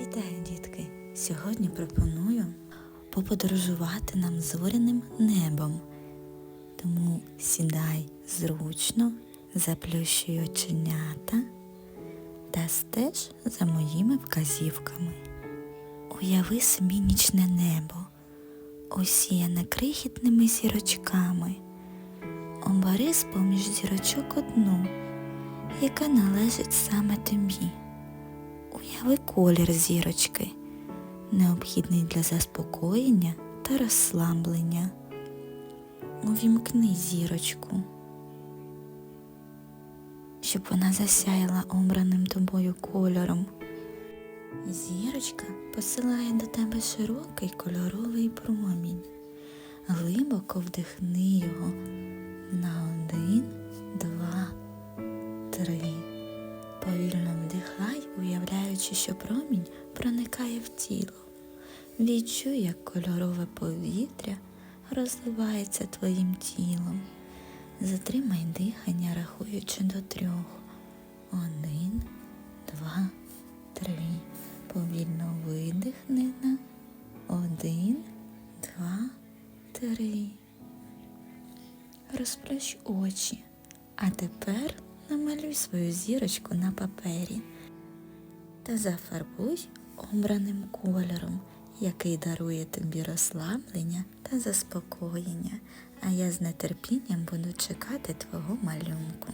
Вітаю, дітки! Сьогодні пропоную поподорожувати нам зоряним небом. Тому сідай зручно, заплющуй оченята та стеж за моїми вказівками. Уяви собі нічне небо, осіяне крихітними зірочками. Обери з-поміж зірочок одну, яка належить саме тобі. Уяви колір зірочки, необхідний для заспокоєння та розслаблення. Увімкни зірочку, щоб вона засяяла обраним тобою кольором. Зірочка посилає до тебе широкий кольоровий промінь. Глибоко вдихни його на один, два, три. Повільно що промінь проникає в тіло. Відчуй, як кольорове повітря розливається твоїм тілом. Затримай дихання, рахуючи до трьох. Один, два, три. Повільно видихни на один, два, три. Розплющ очі. А тепер намалюй свою зірочку на папері та зафарбуй обраним кольором, який дарує тобі розслаблення та заспокоєння. А я з нетерпінням буду чекати твого малюнку.